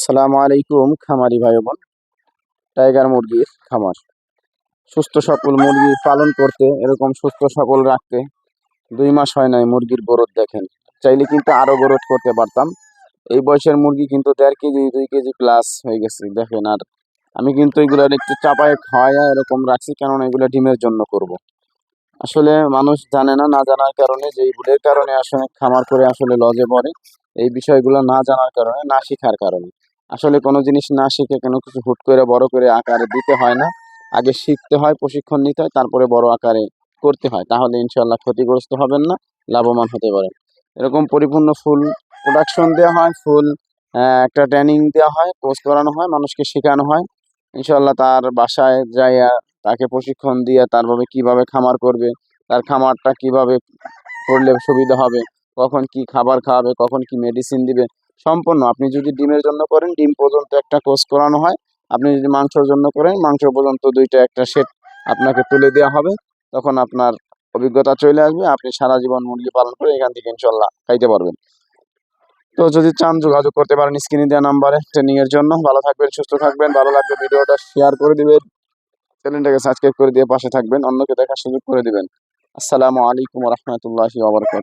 আসসালামু আলাইকুম খামারি ভাই বোন টাইগার মুরগির খামার। সুস্থ সকল মুরগি পালন করতে, এরকম সুস্থ সবল রাখতে দুই মাস হয় নাই মুরগির গ্রোথ দেখেন। চাইলে কিন্তু আরও গ্রোথ করতে পারতাম। এই বয়সের মুরগি কিন্তু দেড় কেজি, দুই কেজি প্লাস হয়ে গেছে, দেখেন। আর আমি কিন্তু এগুলোর একটু চাপায় খাওয়াই এরকম রাখছি, কেননা এগুলো ডিমের জন্য করব। আসলে মানুষ জানে না না জানার কারণে যে এই ভুলের কারণে আসলে খামার করে আসলে লজে পড়ে। এই বিষয়গুলো না জানার কারণে, না শেখার কারণে। আসলে কোনো জিনিস না শিখে কোনো কিছু হুট করে, বড় করে আকারে দিতে হয় না। আগে শিখতে হয়, প্রশিক্ষণ নিতে হয়, তারপরে বড় আকারে করতে হয়। তাহলে ইনশাল্লাহ ক্ষতিগ্রস্ত হবেন না, লাভবান হতে পারেন। এরকম পরিপূর্ণ ফুল প্রোডাকশন দেওয়া হয়, ফুল একটা ট্রেনিং দেওয়া হয় কোর্স করানো হয়, মানুষকে শেখানো হয়। ইনশাল্লাহ তার বাসায় যাইয়া তাকে প্রশিক্ষণ দিয়ে তারভাবে কীভাবে খামার করবে, তার খামারটা কীভাবে করলে সুবিধা হবে, কখন কি খাবার খাওয়াবে, কখন কি মেডিসিন দিবে সম্পূর্ণ আপনি যদি ডিমের জন্য করেন, ডিম পর্যন্ত একটা কোর্স করানো হয়। আপনি যদি মাংসের জন্য করেন, মাংস পর্যন্ত দুইটা একটা সেট আপনাকে তুলে দেওয়া হবে। তখন আপনার অভিজ্ঞতা চলে আসবে। আপনি সারা জীবন মুরগি পালন করে এখান থেকে ইনশাল্লাহ খাইতে পারবেন। তো যদি চান, যোগাযোগ করতে পারেন স্ক্রিনে দেওয়া নাম্বারে ট্রেনিং এর জন্য। ভালো থাকবেন, সুস্থ থাকবেন, ভালো লাগবে ভিডিওটা শেয়ার করে দিবেন। চ্যানেলটাকে সাবস্ক্রাইব করে দিয়ে পাশে থাকবেন। অন্যকে দেখার সুযোগ করে দিবেন। আসসালামু আলাইকুম রহমতুল্লাহি ওবরাকাত